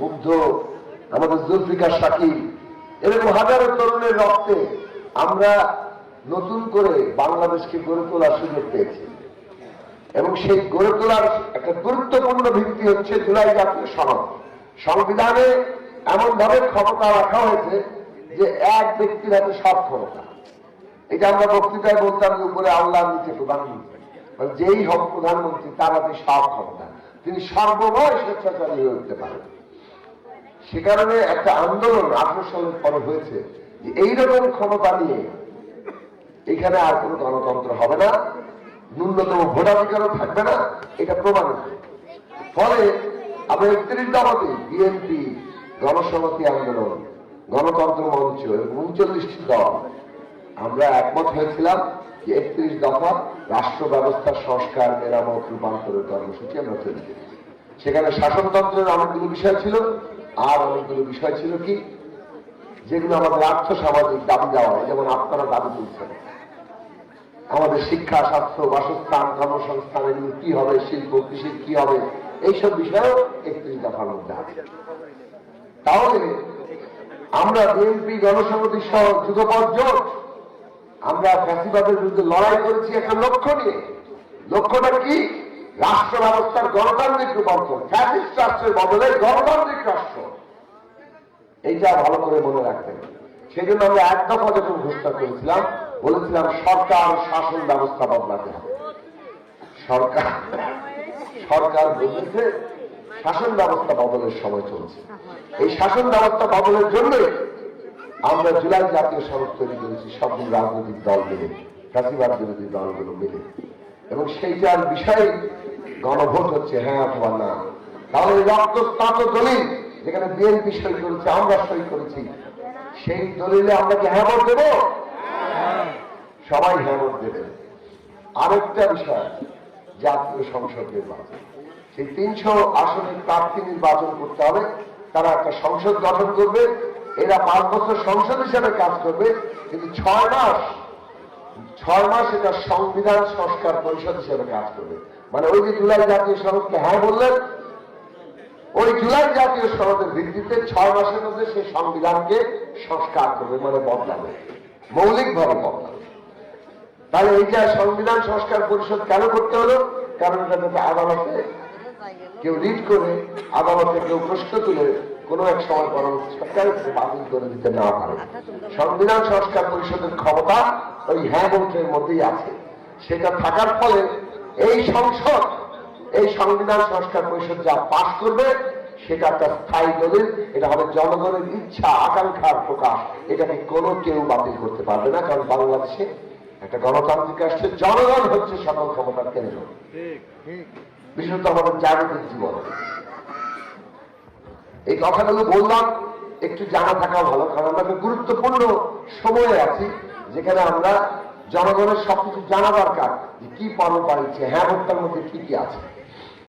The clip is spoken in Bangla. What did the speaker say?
মুগ্ধ আমাদের জুলফিকার এরকম হাজারো তরুণের রক্তে আমরা নতুন করে বাংলাদেশকে গড়ে তোলার সুযোগ পেয়েছি। এবং সেই গড়ে তোলার একটা গুরুত্বপূর্ণ ভিত্তি হচ্ছে জুলাই জাতীয় সনদ। সংবিধানে এমন ভাবে ক্ষমতা রাখা হয়েছে যে এক ব্যক্তির হাতে সব ক্ষমতা। এটা আমরা বক্তৃতায় বলতাম উপরে আল্লাহ নিচে প্রধানমন্ত্রী। মানে যেই হোক প্রধানমন্ত্রী, তার হাতে সব ক্ষমতা। তিনি সর্বময় স্বেচ্ছাচারী হয়ে উঠতে পারেন। সে কারণে একটা আন্দোলন আঠারো সালের হয়েছে যে এইরকম ক্ষমতা নিয়ে এখানে আর কোনো গণতন্ত্র হবে না, ন্যূনতম ভোটাধিকারও থাকবে না, এটা প্রমাণিত ফলে আমরা একত্রিশ দফাতে বিএনপি গণসংহতি আন্দোলন, গণতন্ত্র মঞ্চ এবং উনচল্লিশটি দল আমরা একমত হয়েছিলাম। যে একত্রিশ দফা রাষ্ট্র ব্যবস্থার সংস্কার, মেরামত, রূপান্তরের কর্মসূচি আমরা তৈরি করি সেখানে শাসনতন্ত্রের অনেকগুলো বিষয় ছিল, আর অনেকগুলো বিষয় ছিল কি? যেগুলো আমাদের আর্থ সামাজিক দাবি দেওয়া হয়, যেমন আপনারা দাবি তুলছেন। আমাদের শিক্ষা, স্বাস্থ্য, বাসস্থান, কর্মসংস্থান, এগুলো কি হবে, শিল্প, কৃষি কি হবে, এইসব বিষয়েও একত্রিশ দফার মধ্যে আছে। তাহলে আমরা বিএনপি গণসংহতি সহ জোট আমরা ফ্যাসিবাদের বিরুদ্ধে লড়াই করেছি একটা লক্ষ্য নিয়ে। লক্ষ্যটা কি? রাষ্ট্র ব্যবস্থার গণতান্ত্রিক রূপান্তর, ফ্যাসিস্ট রাষ্ট্রের বদলে গণতান্ত্রিক রাষ্ট্র। এইটা ভালো করে মনে রাখবেন। সেই জন্য আমরা এক দফা যখন ঘোষণা করেছিলাম, বলেছিলাম সরকার শাসন ব্যবস্থা বদলাতে হবে। সরকার সরকার বদলেছে শাসন ব্যবস্থা বদলের সময় চলছে। এই শাসন ব্যবস্থা বদলের জন্য আমরা জুলাই জাতীয় সড়ক তৈরি করেছি সবগুলো রাজনৈতিক দল মিলে ফ্যাসিবাদ বিরোধী দলগুলো মিলে। এবং সেইটার বিষয়ে, গণভোট হচ্ছে হ্যাঁ অথবা না। তাহলে রক্তস্নাত দলিল, যেখানে বিএনপি সই করেছে, আমরা সই করেছি, সেই দলিলে আমরা কি হ্যাঁ দেবো? সবাই হ্যাঁ ভোট দেবে। আরেকটা বিষয়, জাতীয় সংসদ নির্বাচন। সেই তিনশো আসনের প্রার্থী নির্বাচন করতে হবে, তারা একটা সংসদ গঠন করবে এরা পাঁচ বছর সংসদ হিসেবে কাজ করবে, কিন্তু ছয় মাস ছয় মাস এটা সংবিধান সংস্কার পরিষদ হিসেবে কাজ করবে। মানে ওই যে জুলাই জাতীয় সনদকে হ্যাঁ বললেন, ওই জুলাই জাতীয় সনদের ভিত্তিতে ছয় মাসের মধ্যে সে সংবিধানকে সংস্কার করবে মানে বদলাবে। মৌলিকভাবে বদলাবে। তাহলে এইটা সংবিধান সংস্কার পরিষদ কেন করতে হলো? কারণ এটা যাতে আদালতে কেউ রিড করে, আদালতে কেউ প্রশ্ন তুলে, কোনো এক সময় সরকার বাতিল করে দিতে না পারে। সংবিধান সংস্কার পরিষদের ক্ষমতা ওই হ্যাঁ ভোটের মধ্যেই আছে। সেটা থাকার ফলে এই সংসদ, এই সংবিধান সংস্কার পরিষদ যা পাশ করবে, সেটা একটা স্থায়ী দলিল, এটা হবে জনগণের ইচ্ছা, আকাঙ্ক্ষার প্রকাশ। এটাকে কোনো কেউ বাতিল করতে পারবে না, কারণ বাংলাদেশে একটা গণতান্ত্রিক রাষ্ট্রের জনগণ হচ্ছে সকল ক্ষমতার কেন্দ্র। বিশেষত আমাদের জাগতিক জীবন। এই কথাগুলো বললাম, একটু জানা থাকা ভালো, কারণ আমরা গুরুত্বপূর্ণ সময়ে আছি, যেখানে আমরা জনগণের সবকিছু জানা দরকার যে কি পর্ব পাইছে হ্যাঁ হত্যার মধ্যে কি কি আছে।